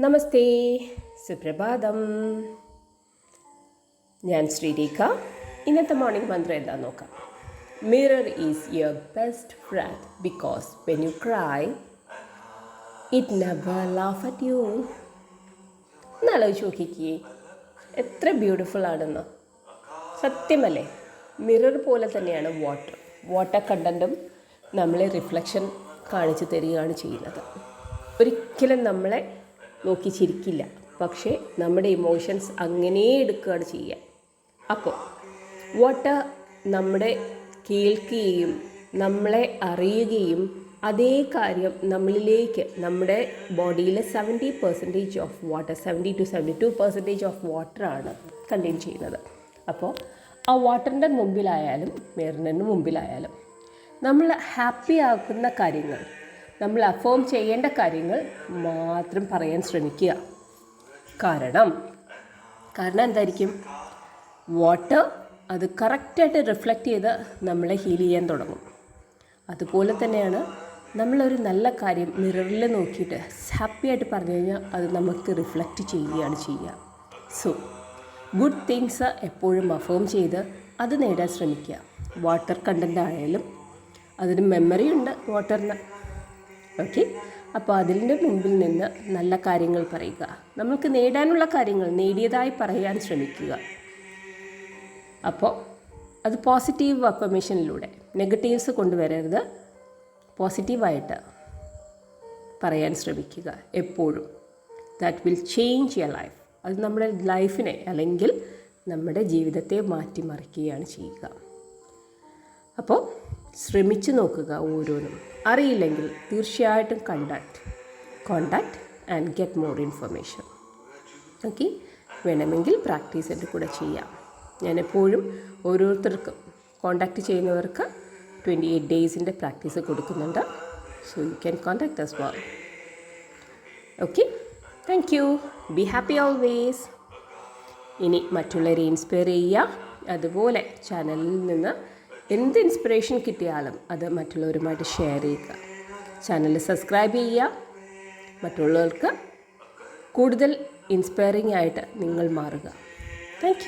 നമസ്തേ. സുപ്രഭാതം. ഞാൻ ശ്രീരേഖ. ഇന്നത്തെ മോർണിംഗ് മന്ത്രം എന്താ നോക്കാം. Mirror is your best friend because when you cry it never laugh at you എന്നാലോചിച്ച് നോക്കിക്കേ. എത്ര ബ്യൂട്ടിഫുൾ ആണെന്ന്. സത്യമല്ലേ? മിറർ പോലെ തന്നെയാണ് വാട്ടർ വാട്ടർ കണ്ടന്റും നമ്മളെ റിഫ്ലക്ഷൻ കാണിച്ചു തരികയാണ് ചെയ്യുന്നത്. ഒരിക്കലും നമ്മളെ നോക്കി ചിരിക്കില്ല. പക്ഷേ നമ്മുടെ ഇമോഷൻസ് അങ്ങനെ എടുക്കുകയാണ് ചെയ്യുക. അപ്പോൾ വാട്ട് നമ്മുടെ കേൾക്കുകയും നമ്മളെ അറിയുകയും അതേ കാര്യം നമ്മളിലേക്ക് നമ്മുടെ ബോഡിയിലെ seventy percentage of water seventy two seventy two percentage of വാട്ടറാണ് contain ചെയ്യുന്നത്. അപ്പോൾ ആ വാട്ടറിന്റെ മുമ്പിലായാലും മേറിനു മുമ്പിലായാലും നമ്മൾ ഹാപ്പി ആക്കുന്ന കാര്യങ്ങൾ നമ്മൾ അഫോം ചെയ്യേണ്ട കാര്യങ്ങൾ മാത്രം പറയാൻ ശ്രമിക്കുക. കാരണം കാരണം എന്തായിരിക്കും? വാട്ടർ അത് കറക്റ്റായിട്ട് റിഫ്ലക്റ്റ് ചെയ്ത് നമ്മളെ ഹീൽ ചെയ്യാൻ തുടങ്ങും. അതുപോലെ തന്നെയാണ് നമ്മളൊരു നല്ല കാര്യം മിററിൽ നോക്കിയിട്ട് ഹാപ്പിയായിട്ട് പറഞ്ഞു കഴിഞ്ഞാൽ അത് നമുക്ക് റിഫ്ലക്റ്റ് ചെയ്യുകയാണ് ചെയ്യുക. സോ ഗുഡ് തിങ്സ് എപ്പോഴും അഫോം ചെയ്ത് അത് നേടാൻ ശ്രമിക്കുക. വാട്ടർ കണ്ടന്റ് ആയാലും അതിന് മെമ്മറി ഉണ്ട് വാട്ടറിന് ഓക്കെ അപ്പോൾ അതിന്റെ മുമ്പിൽ നിന്ന് നല്ല കാര്യങ്ങൾ പറയുക. നമുക്ക് നേടാനുള്ള കാര്യങ്ങൾ നേടിയതായി പറയാൻ ശ്രമിക്കുക. അപ്പോൾ അത് പോസിറ്റീവ് അഫർമേഷനിലൂടെ നെഗറ്റീവ്സ് കൊണ്ടുവരരുത്. പോസിറ്റീവായിട്ട് പറയാൻ ശ്രമിക്കുക എപ്പോഴും. That will change your life അത് നമ്മുടെ ലൈഫിനെ അല്ലെങ്കിൽ നമ്മുടെ ജീവിതത്തെ മാറ്റിമറിക്കുകയാണ് ചെയ്യുക. അപ്പോൾ ശ്രമിച്ചു നോക്കുക ഓരോന്നും. അറിയില്ലെങ്കിൽ തീർച്ചയായിട്ടും contact contact and get more information okay വേണമെങ്കിൽ പ്രാക്ടീസ് എന്റെ കൂടെ ചെയ്യാം. ഞാൻ എപ്പോഴും ഓരോരുത്തർക്കും കോണ്ടാക്ട് ചെയ്യുന്നവർക്ക് ട്വന്റി എയ്റ്റ് ഡേയ്സിന്റെ പ്രാക്ടീസ് കൊടുക്കുന്നുണ്ട്. So you can contact as well okay thank you be happy always ഇനി മറ്റുള്ളവരെ ഇൻസ്പയർ ചെയ്യുക. അതുപോലെ ചാനലിൽ നിന്ന് എന്ത് ഇൻസ്പിറേഷൻ കിട്ടിയാലും അത് മറ്റുള്ളവരുമായിട്ട് ഷെയർ ചെയ്യുക. ചാനൽ സബ്സ്ക്രൈബ് ചെയ്യുക. മറ്റുള്ളവർക്ക് കൂടുതൽ ഇൻസ്പയറിംഗ് ആയിട്ട് നിങ്ങൾ മാറുക. താങ്ക്